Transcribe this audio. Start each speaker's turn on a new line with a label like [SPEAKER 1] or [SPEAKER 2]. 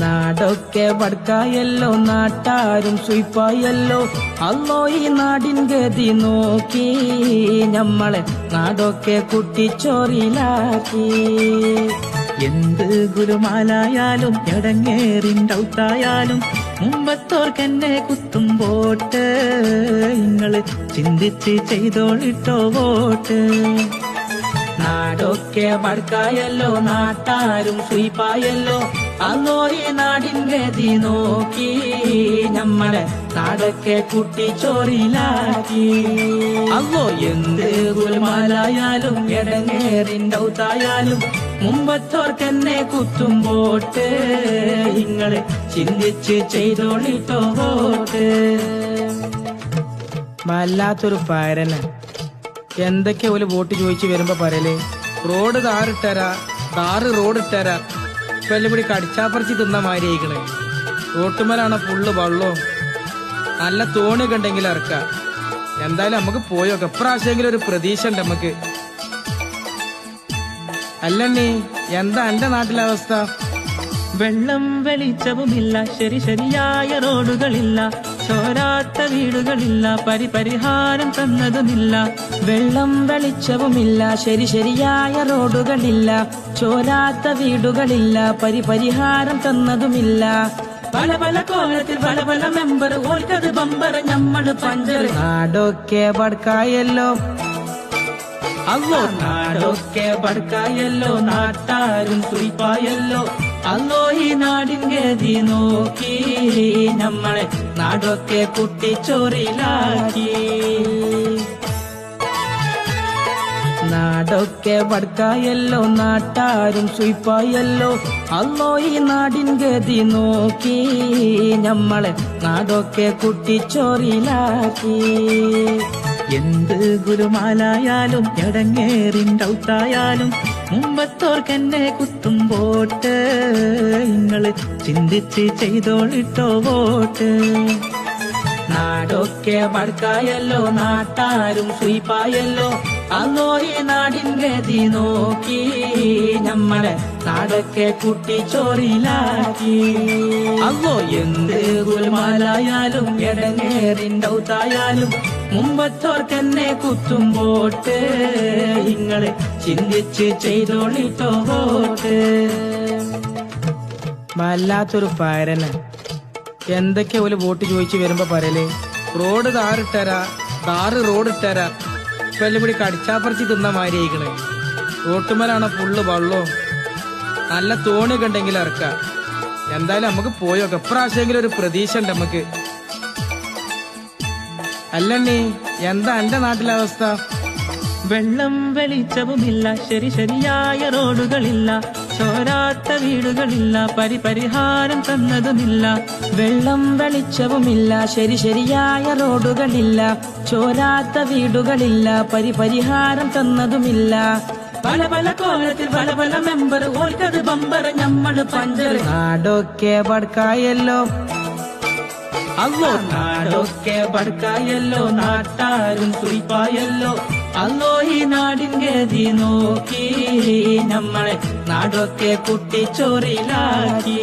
[SPEAKER 1] നാടൊക്കെ വടക്കായല്ലോ നാട്ടാരും സുയിപ്പായല്ലോ അല്ലോ ഈ നാടിൻ ഗതി നോക്കി. നമ്മളെ നാടൊക്കെ കുട്ടിച്ചോറിലാക്കി.
[SPEAKER 2] എന്ത് ഗുരുമാലായാലും എടങ്ങേറിൻഡൗട്ടായാലും മുമ്പത്തോർക്കെന്നെ കുത്തും വോട്ട്. നിങ്ങൾ ചിന്തിച്ച് ചെയ്തോളിട്ടോ വോട്ട്.
[SPEAKER 1] നാടൊക്കെ വടക്കായല്ലോ നാട്ടാരും സുയിപ്പായല്ലോ അല്ലോ ഈ നാടിൻ ഗതി നോക്കി നമ്മളെ നാടൊക്കെ കുട്ടിച്ചോറിലാക്കി അല്ലോ എന്ത് ഗുൽമാലായാലും എടങ്ങേറിൻഡൗത്തായാലും മുമ്പത്തോർക്കെന്നെ കുത്തുമ്പോട്ട് നിങ്ങൾ ചിന്തിച്ച് ചെയ്തോളിട്ടോ വോട്ട് വല്ലാത്തൊരു പരന. എന്തൊക്കെ ഒരു വോട്ട് ചോദിച്ചു വരുമ്പോ പറയൽ? റോഡ് താറിട്ടരാ താറ് റോഡ് ഇട്ടരാ ഇപ്പൊ എല്ലാം കൂടി കടിച്ചാപ്പറിച്ച് തിന്ന മാതിരി ആയിക്കണേ തോട്ടുമലാണ് ഫുള്ള് വള്ളവും നല്ല തോണിയൊക്കെ ഉണ്ടെങ്കിൽ ഇറക്കാം എന്തായാലും നമുക്ക് പോയോക്കെ എപ്രാവശ്യമെങ്കിലും ഒരു പ്രതീക്ഷ ഉണ്ട് നമുക്ക്. അല്ലണ്ണി എന്താ എന്റെ നാട്ടിലെ അവസ്ഥ?
[SPEAKER 2] വെള്ളം വെളിച്ചവുമില്ല ശരി ശരിയായ റോഡുകളില്ല ചോരാത്ത വീടുകളില്ല പരിപരിഹാരം തന്നതുമില്ല.
[SPEAKER 1] വെള്ളം വെളിച്ചവുമില്ല ശരി ശരിയായ റോഡുകളില്ല ചോരാത്ത വീടുകളില്ല പരിപരിഹാരം തന്നതുമില്ല. പല പല കോലത്തിൽ പല പല മെമ്പർ ഓൾക്കത് ബമ്പർ ഞമ്മൾ പഞ്ചർ നാടൊക്കെ വടക്കായല്ലോ അല്ലോ നാടൊക്കെ വടക്കായല്ലോ നാട്ടാരും സുയിപ്പായല്ലോ അല്ലോ ഈ നാടിൻ ഗതി നോക്കി നമ്മളെ നാടൊക്കെ കുട്ടിച്ചോറിലാക്കി നാടൊക്കെ വടക്കായല്ലോ നാട്ടാരും സുയിപ്പായല്ലോ അല്ലോ ഈ നാടിൻ ഗതി നോക്കി നമ്മളെ നാടൊക്കെ കുട്ടിച്ചോറിലാക്കി
[SPEAKER 2] എന്ത് ഗുരുമാലായാലും എടങ്ങേറിൻഡൗട്ടായാലും മുമ്പത്തോർക്കെന്നെ കുത്തും പോട്ട് നിങ്ങൾ ചിന്തിച്ച് ചെയ്തോളിട്ടോ വോട്ട്.
[SPEAKER 1] നാടൊക്കെ വടക്കായല്ലോ നാട്ടാരും സുയിപ്പായല്ലോ. അന്നോ ഈ നാടിൻ ഗതി നോക്കി. നമ്മളെ നാടൊക്കെ കുട്ടിച്ചോറിലാക്കി അല്ലോ എന്ത് ഗുൽമാലായാലും എടങ്ങേറിൻഡൗത്തായാലും മുമ്പത്തോർക്കെന്നെ കുത്തും പോട്ട് ഇങ്ങൾ ചിന്തിച്ച് ചെയ്തോളിട്ടോ വോട്ട് വല്ലാത്തൊരു പരന. എന്തൊക്കെ ഒരു വോട്ട് ചോദിച്ചു വരുമ്പോ പറയൽ? റോഡ് താറിട്ടരാ താറ് റോഡ് ഇട്ടരാ ഇപ്പൊ കൂടി കടിച്ചാപ്പറിച്ച് തിന്ന മാതിരി ആയിക്കണേ റോട്ടുമലാണ് ഫുള്ള് വള്ളവും നല്ല തോണിയൊക്കെ ഉണ്ടെങ്കിൽ ഇറക്കാം. എന്തായാലും നമുക്ക് പോയോക്കെ എപ്രാവശ്യമെങ്കിലും ഒരു പ്രതീക്ഷ ഉണ്ട് നമുക്ക്. അല്ലണ്ണി എന്താ എന്റെ നാട്ടിലെ അവസ്ഥ?
[SPEAKER 2] വെള്ളം വെളിച്ചവുമില്ല ശരി ശരിയായ റോഡുകളില്ല ചോരാത്ത വീടുകളില്ല പരിപരിഹാരം തന്നതുമില്ല.
[SPEAKER 1] വെള്ളം വെളിച്ചവുമില്ല ശരി ശരിയായ റോഡുകളില്ല ചോരാത്ത വീടുകളില്ല പരിപരിഹാരം തന്നതുമില്ല. പല പല കോലത്തിൽ പല പല മെമ്പർ ഓൽക്കത് ബമ്പർ ഞമ്മൾ പഞ്ചർ നാടൊക്കെ വടക്കായല്ലോ അല്ലോ നാടൊക്കെ വടക്കായല്ലോ നാട്ടാരും സുയിപ്പായല്ലോ അല്ലോ ഈ നാടിൻ ഗതി നോക്കി നമ്മളെ നാടൊക്കെ കുട്ടിച്ചോറിലാക്കി